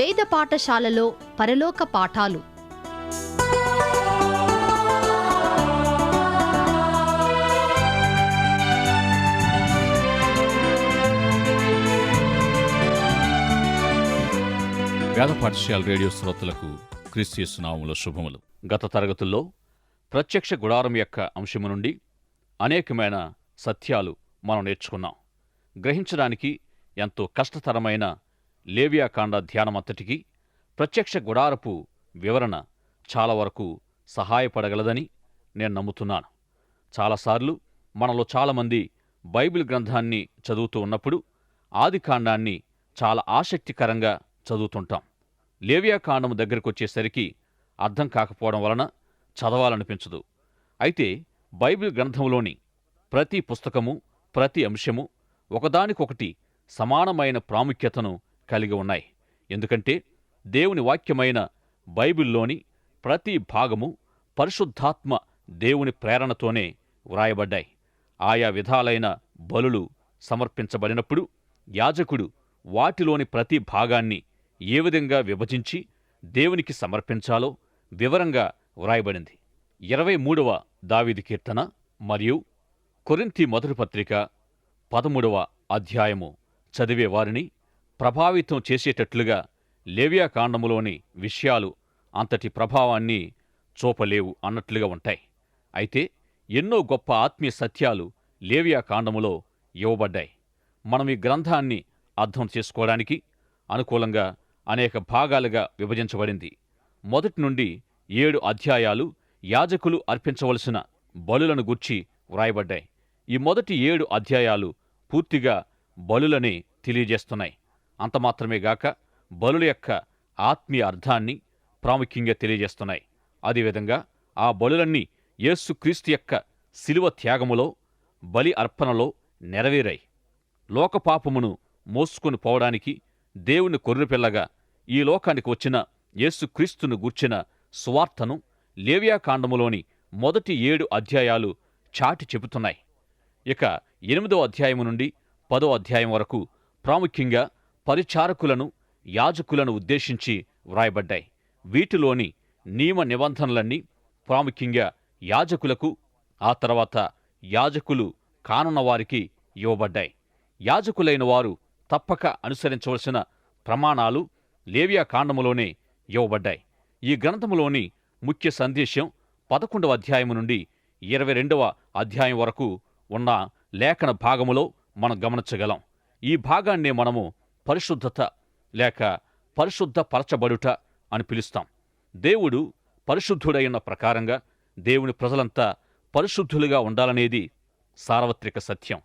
వేద పాఠశాలలో పరలోక పాఠాలు. వేద పాఠశాల రేడియో శ్రోతలకు క్రిస్టియస్ నామముల శుభములు. గత తరగతుల్లో ప్రత్యక్ష గుడారం యొక్క అంశము నుండి అనేకమైన సత్యాలు మనం నేర్చుకున్నాం. గ్రహించడానికి ఎంతో కష్టతరమైన లేవియాకాండ ధ్యానమంతటికి ప్రత్యక్ష గుడారపు వివరణ చాలా వరకు సహాయపడగలదని నేను నమ్ముతున్నాను. చాలాసార్లు మనలో చాలామంది బైబిల్ గ్రంథాన్ని చదువుతూ ఉన్నప్పుడు ఆదికాండాన్ని చాలా ఆసక్తికరంగా చదువుతుంటాం. లేవియాకాండము దగ్గరకు వచ్చేసరికి అర్థం కాకపోవడం వలన చదవాలనిపించదు. అయితే బైబిల్ గ్రంథంలోని ప్రతి పుస్తకము ప్రతి అంశము ఒకదానికొకటి సమానమైన ప్రాముఖ్యతను కలిగి ఉన్నాయి. ఎందుకంటే దేవుని వాక్యమైన బైబిల్లోని ప్రతి భాగము పరిశుద్ధాత్మ దేవుని ప్రేరణతోనే వ్రాయబడ్డాయి. ఆయా విధాలైన బలులు సమర్పించబడినప్పుడు యాజకుడు వాటిలోని ప్రతి భాగాన్ని ఏ విధంగా విభజించి దేవునికి సమర్పించాలో వివరంగా వ్రాయబడింది. ఇరవై మూడవ దావీది కీర్తన మరియు కొరింతి మొదటి పత్రిక పదమూడవ అధ్యాయము చదివేవారిని ప్రభావితం చేసేటట్లుగా లేవియాకాండములోని విషయాలు అంతటి ప్రభావాన్ని చూపలేవు అన్నట్లుగా ఉంటాయి. అయితే ఎన్నో గొప్ప ఆత్మీయ సత్యాలు లేవియాకాండములో ఇవ్వబడ్డాయి. మనం ఈ గ్రంథాన్ని అర్థం చేసుకోవడానికి అనుకూలంగా అనేక భాగాలుగా విభజించబడింది. మొదటి నుండి ఏడు అధ్యాయాలు యాజకులు అర్పించవలసిన బలులను గుర్చి వ్రాయబడ్డాయి. ఈ మొదటి ఏడు అధ్యాయాలు పూర్తిగా బలులనే తెలియజేస్తున్నాయి. అంత మాత్రమే గాక బలుల యొక్క ఆత్మీయ అర్థాన్ని ప్రాముఖ్యంగా తెలియజేస్తున్నాయి. అదేవిధంగా ఆ బలులన్నీ యేసుక్రీస్తు యొక్క శిలువ త్యాగములో బలి అర్పణలో నెరవేరాయి. లోకపాపమును మోసుకొని పోవడానికి దేవుని కొర్రెపిల్లగా ఈ లోకానికి వచ్చిన యేసుక్రీస్తును గూర్చిన సువార్తను లేవ్యాకాండములోని మొదటి ఏడు అధ్యాయాలు చాటి చెబుతున్నాయి. ఇక ఎనిమిదో అధ్యాయము నుండి పదో అధ్యాయం వరకు ప్రాముఖ్యంగా పరిచారకులను యాజకులను ఉద్దేశించి వ్రాయబడ్డాయి. వీటిలోని నియమ నిబంధనలన్నీ ప్రాముఖ్యంగా యాజకులకు ఆ తర్వాత యాజకులు కానున్న వారికి ఇవ్వబడ్డాయి. యాజకులైన వారు తప్పక అనుసరించవలసిన ప్రమాణాలు లేవియా కాండములోనే ఇవ్వబడ్డాయి. ఈ గ్రంథములోని ముఖ్య సందేశం పదకొండవ అధ్యాయము నుండి ఇరవై రెండవ అధ్యాయం వరకు ఉన్న లేఖన భాగములో మనం గమనించగలం. ఈ భాగాన్నే మనము పరిశుద్ధత లేక పరిశుద్ధపరచబడుట అని పిలుస్తాం. దేవుడు పరిశుద్ధుడైన ప్రకారంగా దేవుని ప్రజలంతా పరిశుద్ధులుగా ఉండాలనేది సార్వత్రిక సత్యం.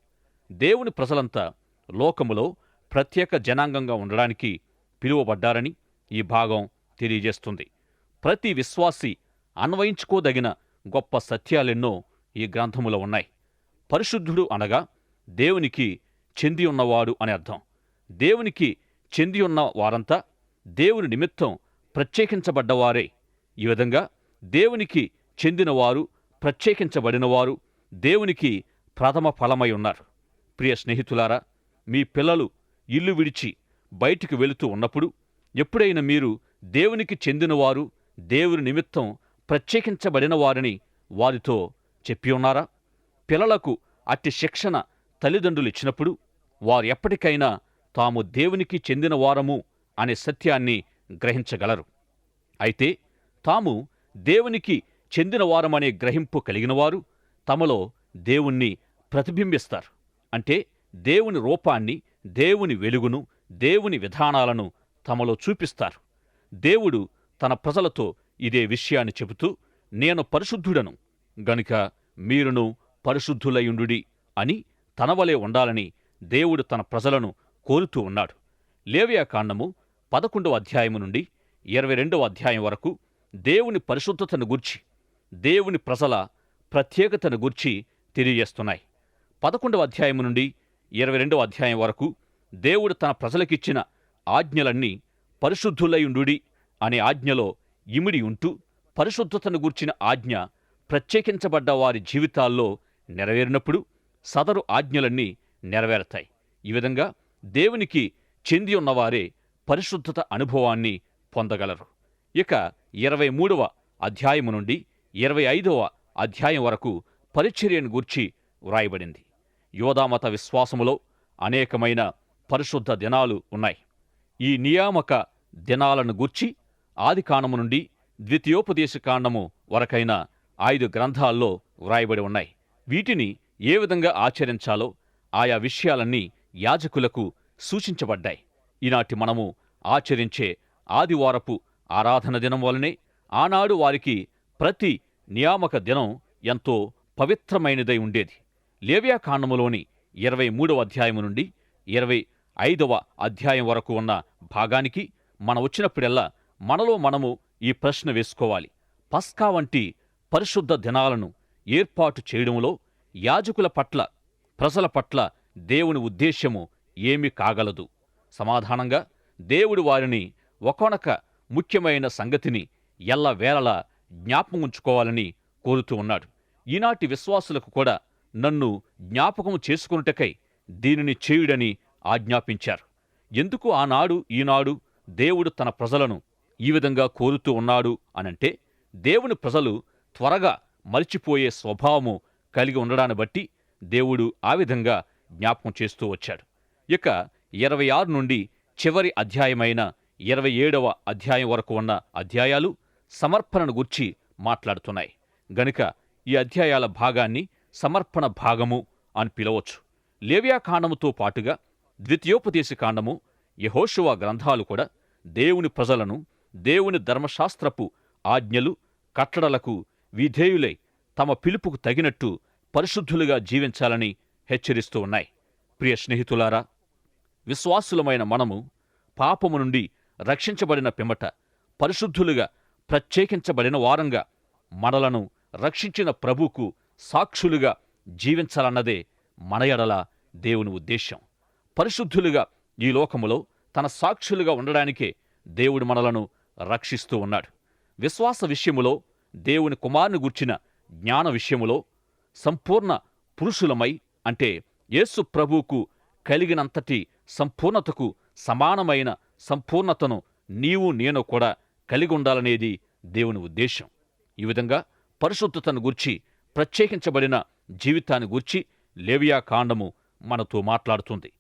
దేవుని ప్రజలంతా లోకములో ప్రత్యేక జనాంగంగా ఉండడానికి పిలువబడ్డారని ఈ భాగం తెలియజేస్తుంది. ప్రతి విశ్వాసి అన్వయించుకోదగిన గొప్ప సత్యాలెన్నో ఈ గ్రంథములో ఉన్నాయి. పరిశుద్ధుడు అనగా దేవునికి చెంది ఉన్నవాడు అని అర్థం. దేవునికి చెంది ఉన్న వారంతా దేవుని నిమిత్తం ప్రత్యేకించబడ్డవారే. ఈ విధంగా దేవునికి చెందినవారు ప్రత్యేకించబడినవారు దేవునికి ప్రథమ ఫలమై ఉన్నారు. ప్రియ స్నేహితులారా మీ పిల్లలు ఇల్లు విడిచి బయటికి వెళుతూ ఉన్నప్పుడు ఎప్పుడైనా మీరు దేవునికి చెందినవారు దేవుని నిమిత్తం ప్రత్యేకించబడిన వారిని వారితో చెప్పి ఉన్నారా? పిల్లలకు అట్టి శిక్షణ తల్లిదండ్రులు ఇచ్చినప్పుడు వారు ఎప్పటికైనా తాము దేవునికి చెందిన వారము అనే సత్యాన్ని గ్రహించగలరు. అయితే తాము దేవునికి చెందిన వారమనే గ్రహింపు కలిగినవారు తమలో దేవుణ్ణి ప్రతిబింబిస్తారు. అంటే దేవుని రూపాన్ని దేవుని వెలుగును దేవుని విధానాలను తమలో చూపిస్తారు. దేవుడు తన ప్రజలతో ఇదే విషయాన్ని చెబుతూ నేను పరిశుద్ధుడను గనుక మీరును పరిశుద్ధులయుండు అని తనవలే ఉండాలని దేవుడు తన ప్రజలను కోరుతూ ఉన్నాడు. లేవియా కాండము పదకొండవ అధ్యాయము నుండి ఇరవై రెండవ అధ్యాయం వరకు దేవుని పరిశుద్ధతను గూర్చి దేవుని ప్రజల ప్రత్యేకతను గూర్చి తెలియజేస్తున్నాయి. పదకొండవ అధ్యాయం నుండి ఇరవై రెండవ అధ్యాయం వరకు దేవుడు తన ప్రజలకిచ్చిన ఆజ్ఞలన్నీ పరిశుద్ధులయుండుడి అనే ఆజ్ఞలో ఇమిడి ఉంటూ పరిశుద్ధతను గూర్చిన ఆజ్ఞ ప్రత్యేకించబడ్డ వారి జీవితాల్లో నెరవేరినప్పుడు సదరు ఆజ్ఞలన్నీ నెరవేరతాయి. ఈ విధంగా దేవునికి చెంది ఉన్నవారే పరిశుద్ధత అనుభవాన్ని పొందగలరు. ఇక ఇరవై మూడవ అధ్యాయము నుండి ఇరవై ఐదవ అధ్యాయం వరకు పరిచర్యను గూర్చి వ్రాయబడింది. యోధామత విశ్వాసములో అనేకమైన పరిశుద్ధ దినాలు ఉన్నాయి. ఈ నియామక దినాలను గూర్చి ఆదికాండము నుండి ద్వితీయోపదేశ కాండము వరకైన ఐదు గ్రంథాల్లో వ్రాయబడి ఉన్నాయి. వీటిని ఏ విధంగా ఆచరించాలో ఆయా విషయాలన్నీ యాజకులకు సూచించబడ్డాయి. ఈనాటి మనము ఆచరించే ఆదివారపు ఆరాధన దినం వలనే ఆనాడు వారికి ప్రతి నియామక దినం ఎంతో పవిత్రమైనదై ఉండేది. లేవ్యాకాండములోని ఇరవై మూడవ అధ్యాయం నుండి ఇరవై ఐదవ అధ్యాయం వరకు ఉన్న భాగానికి మన వచ్చినప్పుడల్లా మనలో మనము ఈ ప్రశ్న వేసుకోవాలి. పస్కా వంటి పరిశుద్ధ దినాలను ఏర్పాటు చేయడంలో యాజకుల పట్ల ప్రజల పట్ల దేవుని ఉద్దేశ్యము ఏమి కాగలదు. సమాధానంగా దేవుడు వారిని ఒకనొక ముఖ్యమైన సంగతిని ఎల్లవేళలా జ్ఞాపకం ఉంచుకోవాలని కోరుతూ ఉన్నాడు. ఈనాటి విశ్వాసులకు కూడా నన్ను జ్ఞాపకం చేసుకున్నటకై దీనిని చేయుడని ఆజ్ఞాపించారు. ఎందుకు ఆనాడు ఈనాడు దేవుడు తన ప్రజలను ఈ విధంగా కోరుతూ ఉన్నాడు అనంటే దేవుని ప్రజలు త్వరగా మరిచిపోయే స్వభావము కలిగి ఉండడాన్ని బట్టి దేవుడు ఆ విధంగా జ్ఞాపకం చేస్తూ వచ్చాడు. ఇక ఇరవై ఆరు నుండి చివరి అధ్యాయమైన ఇరవై ఏడవ అధ్యాయం వరకు ఉన్న అధ్యాయాలు సమర్పణను గుర్చి మాట్లాడుతున్నాయి. గనుక ఈ అధ్యాయాల భాగాన్ని సమర్పణ భాగము అని పిలవచ్చు. లేవ్యా కాండముతో పాటుగా ద్వితీయోపదేశ కాండము యహోషువ గ్రంథాలు కూడా దేవుని ప్రజలను దేవుని ధర్మశాస్త్రపు ఆజ్ఞలు కట్టడలకు విధేయులై తమ పిలుపుకు తగినట్టు పరిశుద్ధులుగా జీవించాలని హెచ్చరిస్తూ ఉన్నాయి. ప్రియ స్నేహితులారా విశ్వాసులమైన మనము పాపము నుండి రక్షించబడిన పిమ్మట పరిశుద్ధులుగా ప్రత్యేకించబడిన వారంగా మనలను రక్షించిన ప్రభుకు సాక్షులుగా జీవించాలన్నదే మన ఎడల దేవుని ఉద్దేశ్యం. పరిశుద్ధులుగా ఈ లోకములో తన సాక్షులుగా ఉండడానికే దేవుడు మనలను రక్షిస్తూ ఉన్నాడు. విశ్వాస విషయములో దేవుని కుమారుని గుర్చిన జ్ఞాన విషయములో సంపూర్ణ పురుషులమై అంటే యేసు ప్రభువుకు కలిగినంతటి సంపూర్ణతకు సమానమైన సంపూర్ణతను నీవు నేను కూడా కలిగి ఉండాలనేది దేవుని ఉద్దేశం. ఈ విధంగా పరిశుద్ధతను గూర్చి ప్రత్యేకించబడిన జీవితాన్ని గూర్చి లేవియా కాండము మనతో మాట్లాడుతుంది.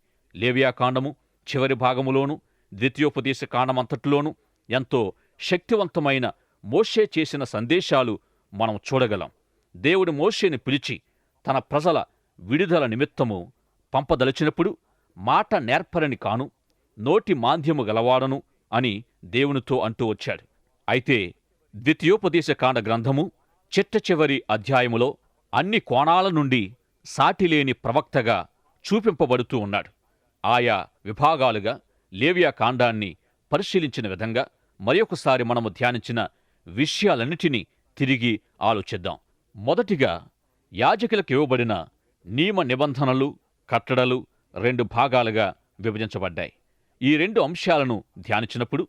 కాండము చివరి భాగములోను ద్వితీయోపదేశ కాండమంతటిలోనూ ఎంతో శక్తివంతమైన మోషే చేసిన సందేశాలు మనం చూడగలం. దేవుడు మోషేని పిలిచి తన ప్రజల విడుదల నిమిత్తము పంపదలిచినప్పుడు మాట నేర్పరని కాను నోటి మాంద్యము గలవాడను అని దేవునితో అంటూ వచ్చాడు. అయితే ద్వితీయోపదేశ కాండ గ్రంథము చిట్ట చివరి అధ్యాయములో అన్ని కోణాల నుండి సాటిలేని ప్రవక్తగా చూపింపబడుతూ ఉన్నాడు. ఆయా విభాగాలుగా లేవియా కాండాన్ని పరిశీలించిన విధంగా మరొకసారి మనము ధ్యానించిన విషయాలన్నిటినీ తిరిగి ఆలోచిద్దాం. మొదటిగా యాజకులకు ఇవ్వబడిన నియమ నిబంధనలు కట్టడలు రెండు భాగాలుగా విభజించబడ్డాయి. ఈ రెండు అంశాలను ధ్యానించినప్పుడు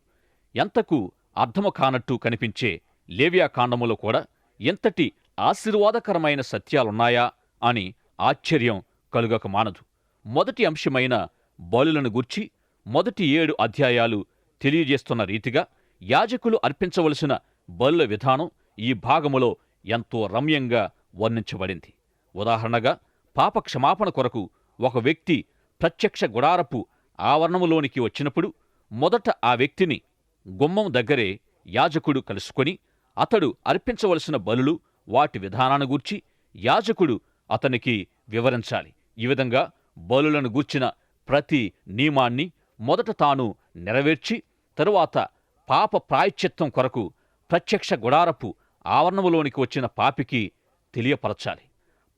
ఎంతకు అర్థము కానట్టు కనిపించే లేవియాకాండములో కూడా ఎంతటి ఆశీర్వాదకరమైన సత్యాలున్నాయా అని ఆశ్చర్యం కలుగక మానదు. మొదటి అంశమైన బలులను గూర్చి మొదటి ఏడు అధ్యాయాలు తెలియజేస్తున్న రీతిగా యాజకులు అర్పించవలసిన బలుల విధానం ఈ భాగములో ఎంతో రమ్యంగా వర్ణించబడింది. ఉదాహరణగా పాప క్షమాపణ కొరకు ఒక వ్యక్తి ప్రత్యక్ష గుడారపు ఆవరణములోనికి వచ్చినప్పుడు మొదట ఆ వ్యక్తిని గుమ్మం దగ్గరే యాజకుడు కలుసుకొని అతడు అర్పించవలసిన బలులు వాటి విధానాన్ని గూర్చి యాజకుడు అతనికి వివరించాలి. ఈ విధంగా బలులను గూర్చిన ప్రతి నియమాన్ని మొదట తాను నెరవేర్చి తరువాత పాప ప్రాయశ్చిత్తం కొరకు ప్రత్యక్ష గుడారపు ఆవరణములోనికి వచ్చిన పాపికి తెలియపరచాలి.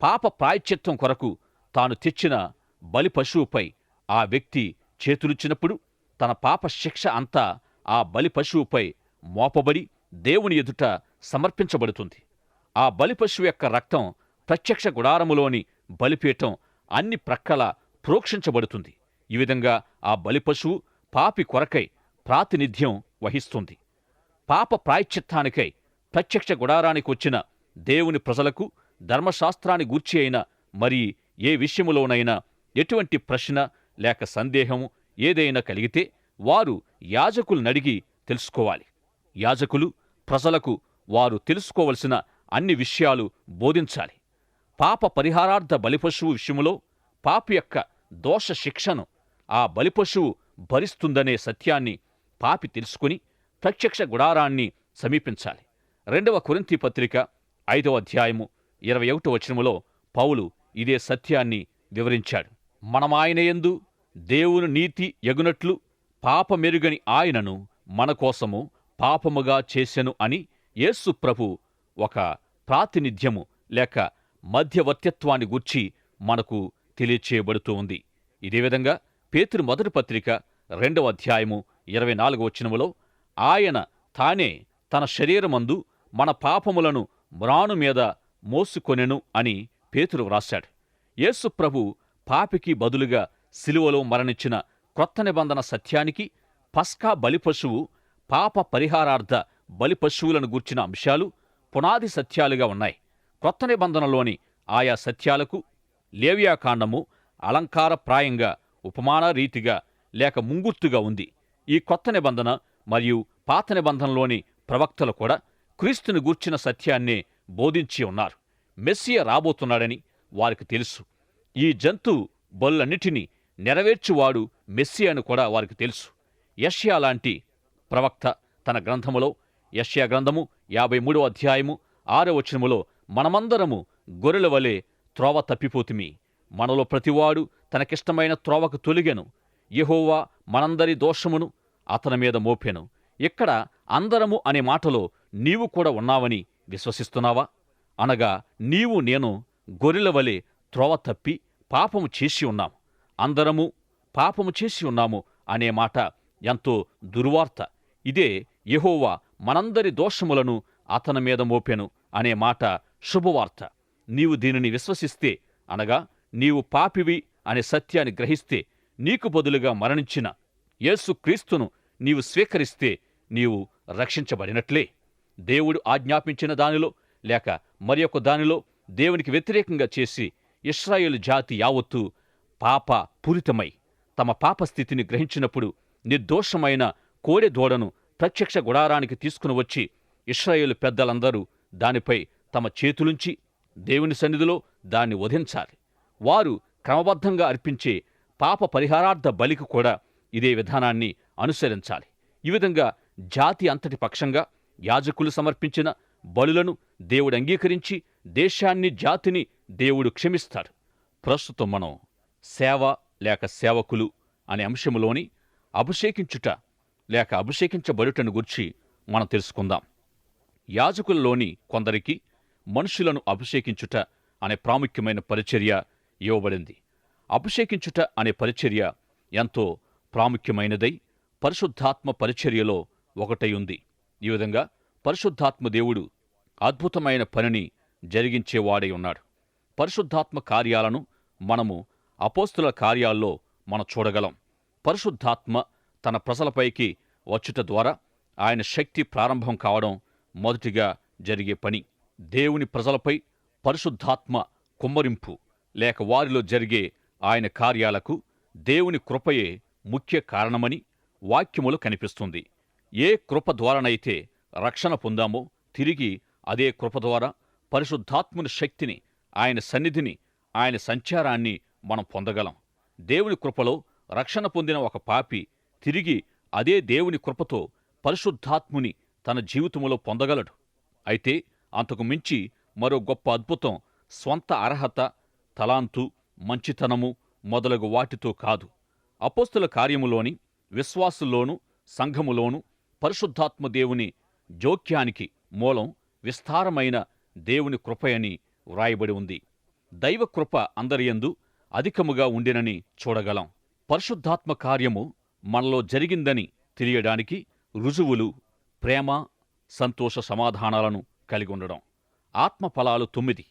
పాప ప్రాయశ్చిత్తం కొరకు తాను తెచ్చిన బలి పశువుపై ఆ వ్యక్తి చేతులుచ్చినప్పుడు తన పాప శిక్ష అంతా ఆ బలి పశువుపై మోపబడి దేవుని ఎదుట సమర్పించబడుతుంది. ఆ బలి పశువు యొక్క రక్తం ప్రత్యక్ష గుడారములోని బలిపీఠం అన్ని ప్రక్కల ప్రోక్షించబడుతుంది. ఈ విధంగా ఆ బలి పశువు పాపి కొరకై ప్రాతినిధ్యం వహిస్తుంది. పాప ప్రాయశ్చిత్తానికై ప్రత్యక్ష గుడారానికి వచ్చిన దేవుని ప్రజలకు ధర్మశాస్త్రాన్ని గూర్చి అయిన మరి ఏ విషయములోనైనా ఎటువంటి ప్రశ్న లేక సందేహము ఏదైనా కలిగితే వారు యాజకులనడిగి తెలుసుకోవాలి. యాజకులు ప్రజలకు వారు తెలుసుకోవలసిన అన్ని విషయాలు బోధించాలి. పాప పరిహారార్థ బలిపశువు విషయములో పాపి యొక్క దోష శిక్షను ఆ బలిపశువు భరిస్తుందనే సత్యాన్ని పాపి తెలుసుకుని ప్రత్యక్ష గుడారాన్ని సమీపించాలి. రెండవ కురింతి పత్రిక ఐదవ అధ్యాయము ఇరవై ఒకటో వచనములో పౌలు ఇదే సత్యాన్ని వివరించాడు. మనమాయనయందు దేవుని నీతి ఎగునట్లు పాపమెరుగని ఆయనను మన కోసము పాపముగా చేసెను అని యేసు ప్రభు ఒక ప్రాతినిధ్యము లేక మధ్యవర్తిత్వాన్ని గూర్చి మనకు తెలియచేయబడుతూ ఉంది. ఇదే విధంగా పేతురు మొదటి పత్రిక రెండవ అధ్యాయము ఇరవై నాలుగు వచనములో ఆయన తానే తన శరీరమందు మన పాపములను మ్రాను మీద మోసుకొనెను అని పేతురు వ్రాశాడు. యేసు ప్రభు పాపికి బదులుగా సిలువలో మరణించిన క్రొత్త నిబంధన సత్యానికి పస్కా బలిపశువు పాప పరిహారార్థ బలిపశువులను గూర్చిన అంశాలు పునాది సత్యాలుగా ఉన్నాయి. క్రొత్త నిబంధనలోని ఆయా సత్యాలకు లేవ్యాకాండము అలంకారప్రాయంగా ఉపమాన రీతిగా లేక ముంగుర్తుగా ఉంది. ఈ కొత్త నిబంధన మరియు పాత నిబంధనలోని ప్రవక్తలు కూడా క్రీస్తుని గూర్చిన సత్యాన్నే బోధించి ఉన్నారు. మెస్సియ రాబోతున్నాడని వారికి తెలుసు. ఈ జంతు బొల్లన్నిటినీ నెరవేర్చువాడు మెస్సి అని కూడా వారికి తెలుసు. యష్యా లాంటి ప్రవక్త తన గ్రంథములో యష్యా గ్రంథము యాభై మూడో అధ్యాయము ఆరో వచనములో మనమందరము గొర్రెల వలె త్రోవ తప్పిపోతిమి. మనలో ప్రతివాడు తనకిష్టమైన త్రోవకు తొలిగెను. యెహోవా మనందరి దోషమును అతని మీద మోపెను. ఇక్కడ అందరము అనే మాటలో నీవు కూడా ఉన్నావని విశ్వసిస్తున్నావా? అనగా నీవు నేను గొర్రెల వలె త్రోవ తప్పి పాపము చేసి ఉన్నాం అందరము పాపము చేసి ఉన్నాము అనే మాట ఎంతో దుర్వార్త. ఇదే యహోవా మనందరి దోషములను అతని మీద మోపెను అనే మాట శుభవార్త. నీవు దీనిని విశ్వసిస్తే అనగా నీవు పాపివి అనే సత్యాన్ని గ్రహిస్తే నీకు బదులుగా మరణించిన యేసుక్రీస్తును నీవు స్వీకరిస్తే నీవు రక్షించబడినట్లే. దేవుడు ఆజ్ఞాపించిన దానిలో లేక మరి దానిలో దేవునికి వ్యతిరేకంగా చేసి ఇస్రాయేలు జాతి యావత్తు పాప పూరితమై తమ పాప స్థితిని గ్రహించినప్పుడు నిర్దోషమైన కోడె దూడను ప్రత్యక్ష గుడారానికి తీసుకుని వచ్చి ఇస్రాయేలు పెద్దలందరూ దానిపై తమ చేతులుంచి దేవుని సన్నిధిలో దాన్ని వధించాలి. వారు క్రమబద్ధంగా అర్పించే పాప పరిహారార్థ బలికి కూడా ఇదే విధానాన్ని అనుసరించాలి. ఈ విధంగా జాతి అంతటి పక్షంగా యాజకులు సమర్పించిన బలులను దేవుడు అంగీకరించి దేశాన్ని జాతిని దేవుడు క్షమిస్తాడు. ప్రస్తుతం మనం సేవ లేక సేవకులు అనే అంశంలోని అభిషేకించుట లేక అభిషేకించబడుటను గురించి మనం తెలుసుకుందాం. యాజకులలోని కొందరికి మనుషులను అభిషేకించుట అనే ప్రాముఖ్యమైన పరిచర్య ఇవ్వబడింది. అభిషేకించుట అనే పరిచర్య ఎంతో ప్రాముఖ్యమైనదై పరిశుద్ధాత్మ పరిచర్యలో ఒకటై ఉంది. ఈ విధంగా పరిశుద్ధాత్మ దేవుడు అద్భుతమైన పనిని జరిగించేవాడై ఉన్నాడు. పరిశుద్ధాత్మ కార్యాలను మనము అపోస్తుల కార్యాల్లో మనం చూడగలం. పరిశుద్ధాత్మ తన ప్రజలపైకి వచ్చుట ద్వారా ఆయన శక్తి ప్రారంభం కావడం మొదటిగా జరిగే పని. దేవుని ప్రజలపై పరిశుద్ధాత్మ కుమ్మరింపు లేక వారిలో జరిగే ఆయన కార్యాలకు దేవుని కృపయే ముఖ్య కారణమని వాక్యములు కనిపిస్తుంది. ఏ కృప ద్వారానైతే రక్షణ పొందామో తిరిగి అదే కృప ద్వారా పరిశుద్ధాత్ముని శక్తిని ఆయన సన్నిధిని ఆయన సంచారాన్ని మనం పొందగలం. దేవుని కృపలో రక్షణ పొందిన ఒక పాపి తిరిగి అదే దేవుని కృపతో పరిశుద్ధాత్ముని తన జీవితములో పొందగలడు. అయితే అంతకు మించి మరో గొప్ప అద్భుతం స్వంత అర్హత తలాంతు మంచితనము మొదలగు వాటితో కాదు. అపోస్తుల కార్యములోని విశ్వాసుల్లోనూ సంఘములోనూ పరిశుద్ధాత్మ దేవుని జోక్యానికి మూలం విస్తారమైన దేవుని కృపయని వ్రాయబడి ఉంది. దైవ కృప అందరియందు అధికముగా ఉండినని చూడగలం. పరిశుద్ధాత్మ కార్యము మనలో జరిగిందని తెలియడానికి రుజువులు ప్రేమ సంతోష సమాధానాలను కలిగి ఉండడం. ఆత్మ ఫలాలు తొమ్మిది.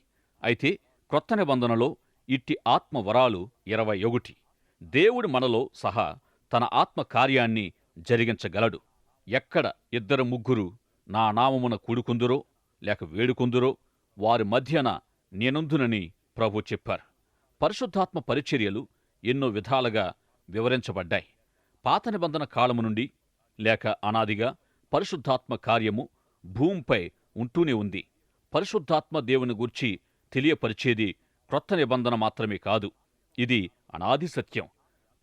అయితే క్రొత్త నిబంధనలో ఇట్టి ఆత్మవరాలు ఇరవై ఒకటి. దేవుడు మనలో సహా తన ఆత్మ కార్యాన్ని జరిగించగలడు. ఎక్కడ ఇద్దరు ముగ్గురు నా నామమున కూడుకుందురో లేక వేడుకుందురో వారి మధ్యన నేనుందునని ప్రభు చెప్పారు. పరిశుద్ధాత్మ పరిచర్యలు ఎన్నో విధాలుగా వివరించబడ్డాయి. పాత నిబంధన కాలము నుండి లేక అనాదిగా పరిశుద్ధాత్మ కార్యము భూమిపై ఉంటూనే ఉంది. పరిశుద్ధాత్మ దేవుని గూర్చి తెలియపరిచేది క్రొత్త నిబంధన మాత్రమే కాదు. ఇది అనాది సత్యం.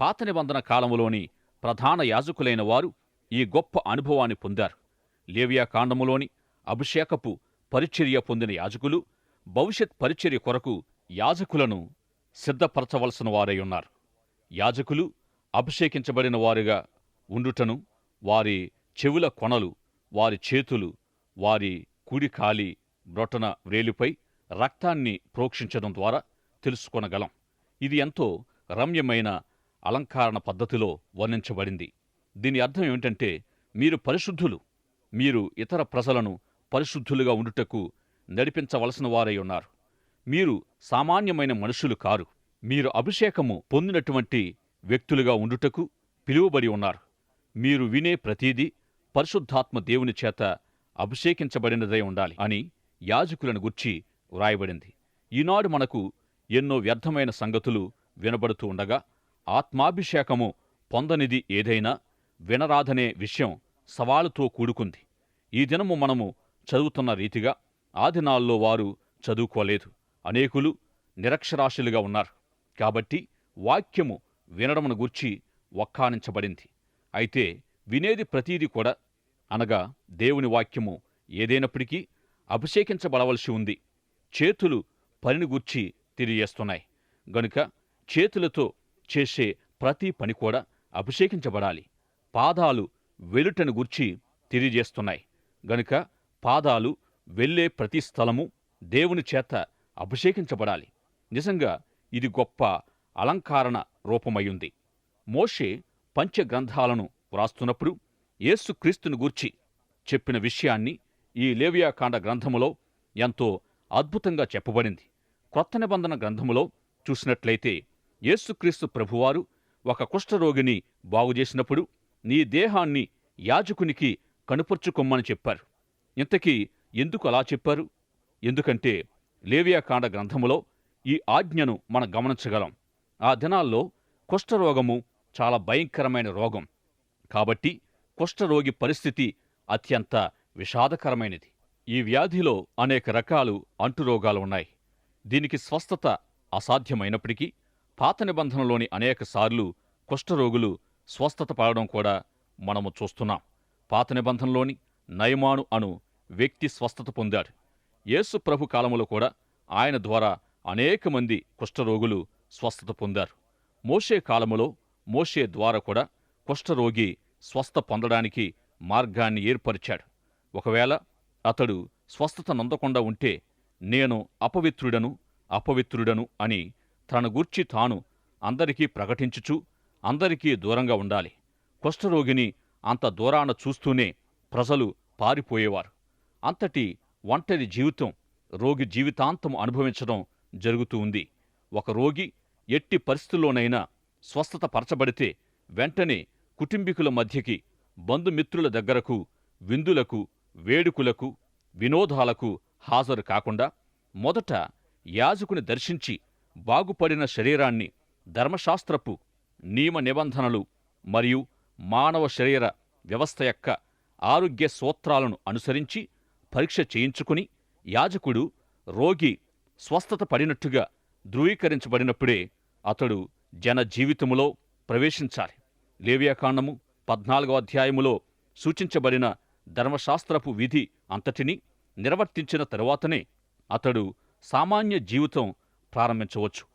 పాత నిబంధన కాలములోని ప్రధాన యాజకులైన వారు ఈ గొప్ప అనుభవాన్ని పొందారు. లేవియా కాండములోని అభిషేకపు పరిచర్య పొందిన యాజకులు భవిష్యత్ పరిచర్య కొరకు యాజకులను సిద్ధపరచవలసిన వారై ఉన్నారు. యాజకులు అభిషేకించబడిన వారుగా ఉండుటను వారి చెవుల కొనలు వారి చేతులు వారి కుడి కాలి బ్రొటన వ్రేలిపై రక్తాన్ని ప్రోక్షించడం ద్వారా తెలుసుకొనగలం. ఇది ఎంతో రమ్యమైన అలంకరణ పద్ధతిలో వర్ణించబడింది. దీని అర్థం ఏమిటంటే మీరు పరిశుద్ధులు మీరు ఇతర ప్రజలను పరిశుద్ధులుగా ఉండుటకు నడిపించవలసిన వారై ఉన్నారు. మీరు సామాన్యమైన మనుషులు కారు. మీరు అభిషేకము పొందినటువంటి వ్యక్తులుగా ఉండుటకు పిలువబడి ఉన్నారు. మీరు వినే ప్రతీదీ పరిశుద్ధాత్మ దేవుని చేత అభిషేకించబడినదై ఉండాలి అని యాజకులను గుర్చి వ్రాయబడింది. ఈనాడు మనకు ఎన్నో వ్యర్థమైన సంగతులు వినబడుతూ ఉండగా ఆత్మాభిషేకము పొందనిది ఏదైనా వినరాదనే విషయం సవాలుతో కూడుకుంది. ఈ దినము మనము చదువుతున్న రీతిగా ఆ దినాల్లో వారు చదువుకోలేదు. అనేకులు నిరక్షరాస్యులుగా ఉన్నారు. కాబట్టి వాక్యము వినడమును గూర్చి వక్కానించబడింది అయితే వినేది ప్రతీది కూడా అనగా దేవుని వాక్యము ఏదైనప్పటికీ అభిషేకించబడవలసి ఉంది. చేతులు పనిని గూర్చి తెలియజేస్తున్నాయి. గనుక చేతులతో చేసే ప్రతి పని కూడా అభిషేకించబడాలి. పాదాలు వెలుటను గూర్చి తెలియజేస్తున్నాయి. గనుక పాదాలు వెళ్ళే ప్రతి స్థలము దేవుని చేత అభిషేకించబడాలి. నిజంగా ఇది గొప్ప అలంకారణ రూపమయ్యుంది. మోషే పంచగ్రంథాలను వ్రాస్తున్నప్పుడు యేసుక్రీస్తుని గూర్చి చెప్పిన విషయాన్ని ఈ లేవియాకాండ గ్రంథములో ఎంతో అద్భుతంగా చెప్పబడింది. క్రొత్త నిబంధన గ్రంథములో చూసినట్లయితే యేసుక్రీస్తు ప్రభువారు ఒక కుష్ఠరోగిని బాగుచేసినప్పుడు నీ దేహాన్ని యాజకునికి కనుపర్చుకొమ్మని చెప్పారు. ఇంతకీ ఎందుకు అలా చెప్పారు? ఎందుకంటే లేవియాకాండ గ్రంథములో ఈ ఆజ్ఞను మనం గమనించగలం. ఆ దినాల్లో కుష్ఠరోగము చాలా భయంకరమైన రోగం. కాబట్టి కుష్ఠరోగి పరిస్థితి అత్యంత విషాదకరమైనది. ఈ వ్యాధిలో అనేక రకాలు అంటురోగాలు ఉన్నాయి. దీనికి స్వస్థత అసాధ్యమైనప్పటికీ పాత నిబంధనలోని అనేక సార్లు కుష్ఠరోగులు స్వస్థత పడడం కూడా మనము చూస్తున్నాం. పాత నిబంధనలోని నయమాను అను వ్యక్తి స్వస్థత పొందాడు. యేసు ప్రభు కాలములో కూడా ఆయన ద్వారా అనేక మంది కుష్ఠరోగులు స్వస్థత పొందారు. మోషే కాలములో మోషే ద్వారా కూడా కుష్ఠరోగి స్వస్థ పొందడానికి మార్గాన్ని ఏర్పరిచాడు. ఒకవేళ అతడు స్వస్థత నొందకుండా ఉంటే నేను అపవిత్రుడను అపవిత్రుడను అని తన గూర్చి తాను అందరికీ ప్రకటించుచు అందరికీ దూరంగా ఉండాలి. కుష్ఠరోగిని అంత దూరాన చూస్తూనే ప్రజలు పారిపోయేవారు. అంతటి ఒంటరి జీవితం రోగి జీవితాంతం అనుభవించడం జరుగుతూ ఉంది. ఒక రోగి ఎట్టి పరిస్థితుల్లోనైనా స్వస్థత పరచబడితే వెంటనే కుటుంబీకుల మధ్యకి బంధుమిత్రుల దగ్గరకు విందులకు వేడుకులకు వినోదాలకు హాజరు కాకుండా మొదట యాజకుని దర్శించి బాగుపడిన శరీరాన్ని ధర్మశాస్త్రపు నియమ నిబంధనలు మరియు మానవ శరీర వ్యవస్థ యొక్క ఆరోగ్య సూత్రాలను అనుసరించి పరీక్ష చేయించుకుని యాజకుడు రోగి స్వస్థత పడినట్టుగా ధృవీకరించబడినప్పుడే అతడు జన జీవితములో ప్రవేశించాలి. లేవ్యాకాండము పద్నాలుగో అధ్యాయములో సూచించబడిన ధర్మశాస్త్రపు విధి అంతటినీ నిర్వర్తించిన తరువాతనే అతడు సామాన్య జీవితం ప్రారంభించవచ్చు.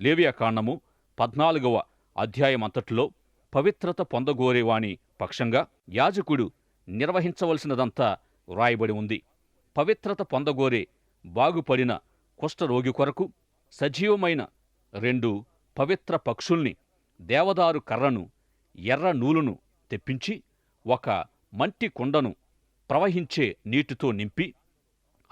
లేవ్యాకాండము పద్నాలుగవ అధ్యాయమంతటిలో పవిత్రత పొందగోరేవాని పక్షంగా యాజకుడు నిర్వహించవలసినదంతా వ్రాయబడి ఉంది. పవిత్రత పొందగోరే బాగుపడిన కుష్ఠరోగి కొరకు సజీవమైన రెండు పవిత్ర పక్షుల్ని దేవదారు కర్రను ఎర్ర నూలును తెప్పించి ఒక మంటి కుండను ప్రవహించే నీటితో నింపి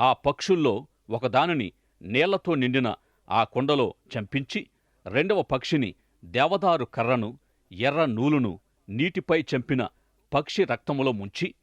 ఆ పక్షుల్లో ఒకదానిని నీళ్ళతో నిండిన ఆ కుండలో చంపించి రెండవ పక్షిని దేవదారు కర్రను ఎర్ర నూలును నీటిపై చంపిన పక్షి రక్తములో ముంచి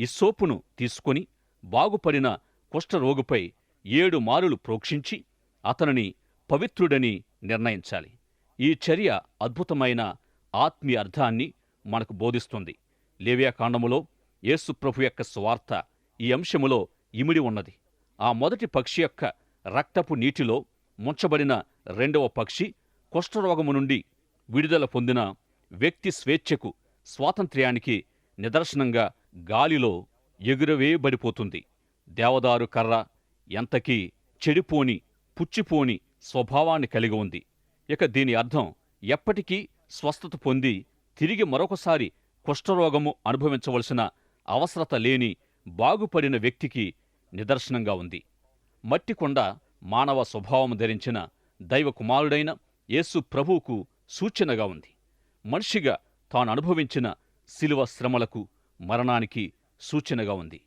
ఇస్సోపును తీసుకొని బాగుపడిన కుష్ఠరోగుపై ఏడు మారులు ప్రోక్షించి అతనిని పవిత్రుడని నిర్ణయించాలి. ఈ చర్య అద్భుతమైన ఆత్మీయ అర్థాన్ని మనకు బోధిస్తుంది. లేవ్యాకాండములో యేసుప్రభు యొక్క స్వార్త ఈ అంశములో ఇమిడి ఉన్నది. ఆ మొదటి పక్షి యొక్క రక్తపు నీటిలో ముంచబడిన రెండవ పక్షి కుష్ఠరోగము నుండి విడుదల పొందిన వ్యక్తి స్వేచ్ఛకు స్వాతంత్ర్యానికి నిదర్శనంగా గాలిలో ఎగురవేయబడిపోతుంది. దేవదారు కర్ర ఎంతకీ చెడిపోని పుచ్చిపోని స్వభావాన్ని కలిగి ఉంది. ఇక దీని అర్థం ఎప్పటికీ స్వస్థత పొంది తిరిగి మరొకసారి కుష్ఠరోగము అనుభవించవలసిన అవసరత లేని బాగుపడిన వ్యక్తికి నిదర్శనంగా ఉంది. మట్టికొండ మానవ స్వభావం ధరించిన దైవ కుమారుడైన యేసు ప్రభువుకు సూచనగా ఉంది. మనిషిగా తాను అనుభవించిన శిలువ శ్రమలకు మరణానికి సూచనగా ఉంది.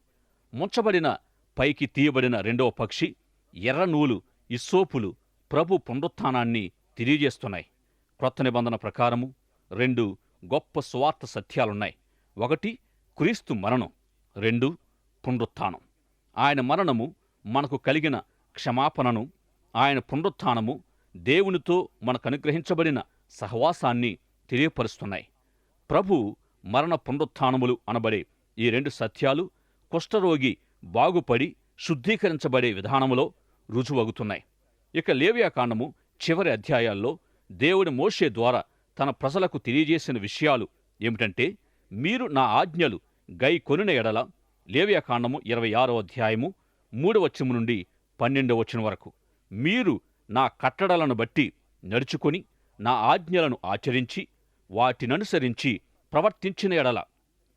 ముంచబడిన పైకి తీయబడిన రెండవ పక్షి ఎర్ర నూలు ఇస్సోపులు ప్రభు పునరుత్థానాన్ని తెలియజేస్తున్నాయి. క్రొత్త నిబంధన ప్రకారము రెండు గొప్ప సువార్త సత్యాలున్నాయి. ఒకటి క్రీస్తు మరణం. రెండు పునరుత్థానం. ఆయన మరణము మనకు కలిగిన క్షమాపణను ఆయన పునరుత్థానము దేవునితో మనకు అనుగ్రహించబడిన సహవాసాన్ని తెలియపరుస్తున్నాయి. ప్రభు మరణ పునరుత్నములు అనబడే ఈ రెండు సత్యాలు కుష్ఠరోగి బాగుపడి శుద్ధీకరించబడే విధానములో రుజువగుతున్నాయి. ఇక లేవ్యాకాండము చివరి అధ్యాయాల్లో దేవుడి మోషే ద్వారా తన ప్రజలకు తెలియజేసిన విషయాలు ఏమిటంటే మీరు నా ఆజ్ఞలు గై కొనిన ఎడల లేవ్యాకాండము ఇరవై ఆరో అధ్యాయము మూడవ నుండి పన్నెండవచనం వరకు. మీరు నా కట్టడలను బట్టి నడుచుకొని నా ఆజ్ఞలను ఆచరించి వాటిననుసరించి ప్రవర్తించిన ఎడల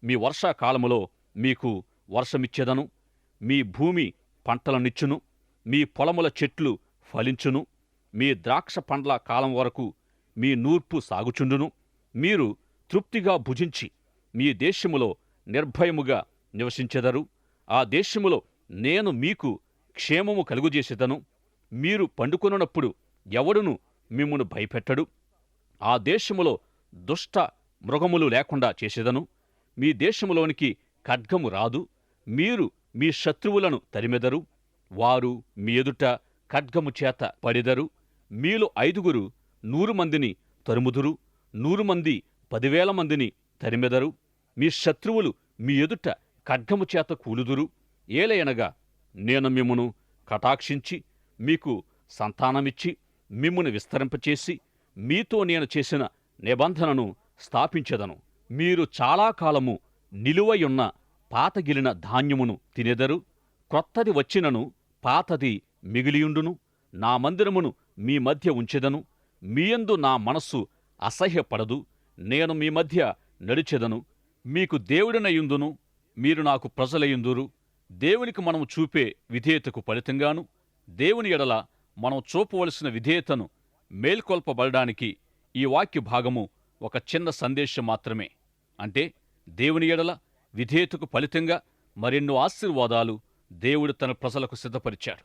మీ వర్షాకాలములో మీకు వర్షమిచ్చేదను. మీ భూమి పంటలనిచ్చును. మీ పొలముల చెట్లు ఫలించును. మీ ద్రాక్ష పండ్ల కాలం వరకు మీ నూర్పు సాగుచుండును. మీరు తృప్తిగా భుజించి మీ దేశములో నిర్భయముగా నివసించెదరు. ఆ దేశములో నేను మీకు క్షేమము కలుగుజేసేదను. మీరు పండుకొనున్నప్పుడు ఎవడును మిమ్మును భయపెట్టడు. ఆ దేశములో దుష్ట మృగములు లేకుండా చేసేదను. మీ దేశములోనికి ఖడ్గము రాదు. మీరు మీ శత్రువులను తరిమెదరు. వారు మీ ఎదుట ఖడ్గము చేత పడిదరు. మీలో ఐదుగురు నూరు మందిని తరుముదురు. నూరు మంది పదివేల మందిని తరిమెదరు. మీ శత్రువులు మీ ఎదుట ఖడ్గము చేత కూలుదురు. ఏలయనగా నేను మిమ్మును కటాక్షించి మీకు సంతానమిచ్చి మిమ్మును విస్తరింపచేసి మీతో నేను చేసిన నిబంధనను స్థాపించెదను. మీరు చాలా కాలము నిలువయున్న పాతగిలిన ధాన్యమును తినెదరు. క్రొత్తది వచ్చినను పాతది మిగిలియుండును. నా మందిరమును మీ మధ్య ఉంచెదను. మీయందు నా మనస్సు అసహ్యపడదు. నేను మీ మధ్య నడిచెదను. మీకు దేవుడినయుందును. మీరు నాకు ప్రజలయుందురు. దేవునికి మనము చూపే విధేయతకు ఫలితంగాను దేవుని ఎడల మనం చూపవలసిన విధేయతను మేల్కొల్పబడడానికి ఈ వాక్య భాగము ఒక చిన్న సందేశం మాత్రమే. అంటే దేవుని ఎడల విధేయతకు ఫలితంగా మరెన్నో ఆశీర్వాదాలు దేవుడు తన ప్రజలకు సిద్ధపరిచాడు.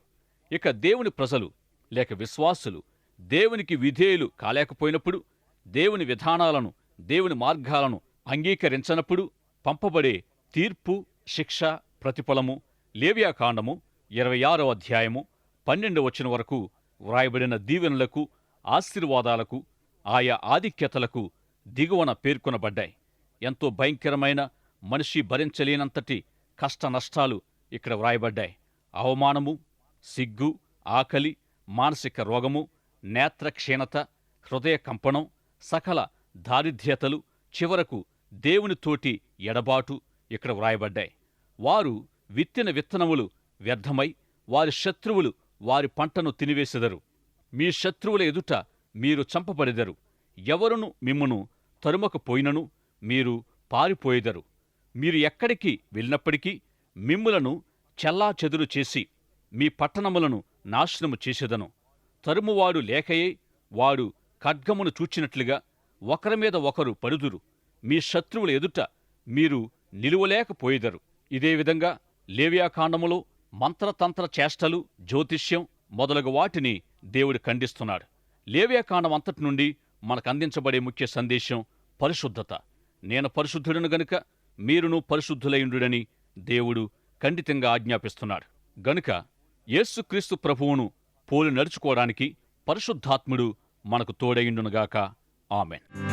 ఇక దేవుని ప్రజలు లేక విశ్వాసులు దేవునికి విధేయులు కాలేకపోయినప్పుడు దేవుని విధానాలను దేవుని మార్గాలను అంగీకరించనప్పుడు పంపబడే తీర్పు శిక్ష ప్రతిఫలము లేవియాకాండము ఇరవై ఆరో అధ్యాయము పన్నెండు వచ్చిన వరకు వ్రాయబడిన దీవెనలకు ఆశీర్వాదాలకు ఆయా ఆధిక్యతలకు దిగువన పేర్కొనబడ్డాయి. ఎంతో భయంకరమైన మనిషి భరించలేనంతటి కష్ట నష్టాలు ఇక్కడ వ్రాయబడ్డాయి. అవమానము సిగ్గు ఆకలి మానసిక రోగము నేత్ర క్షీణత హృదయ కంపనం సకల దారిద్ర్యతలు చివరకు దేవునితోటి ఎడబాటు ఇక్కడ వ్రాయబడ్డాయి. వారు విత్తిన విత్తనములు వ్యర్థమై వారి శత్రువులు వారి పంటను తినివేసెదరు. మీ శత్రువుల ఎదుట మీరు చంపబడెదరు. ఎవరును మిమ్మును తరుమకపోయినను మీరు పారిపోయెదరు. మీరు ఎక్కడికి వెళ్ళినప్పటికీ మిమ్ములను చెల్లాచెదురు చేసి మీ పట్టణములను నాశనము చేసేదను. తరుమువాడు లేకయే వాడు ఖడ్గమును చూచినట్లుగా ఒకరి మీద ఒకరు పడుదురు మీ శత్రువుల ఎదుట మీరు నిలువలేకపోయేదరు ఇదే విధంగా లేవ్యాకాండములో మంత్రతంత్ర చేష్టలు జ్యోతిష్యం మొదలగు వాటిని దేవుడు ఖండిస్తున్నాడు. లేవ్యాకాండం అంతటి నుండి మనకు అందించబడే ముఖ్య సందేశం పరిశుద్ధత. నేను పరిశుద్ధుడను గనుక మీరును పరిశుద్ధులైండుడని దేవుడు ఖండితంగా ఆజ్ఞాపిస్తున్నాడు. గనుక యేసుక్రీస్తు ప్రభువును పోలి నడుచుకోవడానికి పరిశుద్ధాత్ముడు మనకు తోడైండునుగాక ఆమెన్.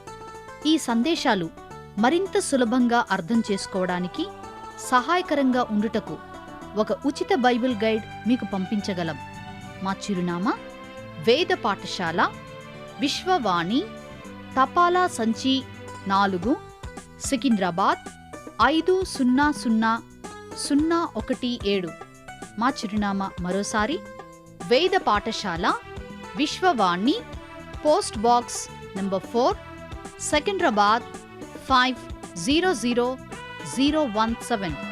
ఈ సందేశాలు మరింత సులభంగా అర్థం చేసుకోవడానికి సహాయకరంగా ఉండుటకు ఒక ఉచిత బైబిల్ గైడ్ మీకు పంపించగలం. మా చిరునామా వేద పాఠశాల విశ్వవాణి తపాలా సంచి నాలుగు సికింద్రాబాద్ ఐదు సున్నా సున్నా సున్నా ఒకటి ఏడు. మా చిరునామా మరోసారి Veda Pathashala Vishwavani post box number four Second rabat five zero zero zero one seven.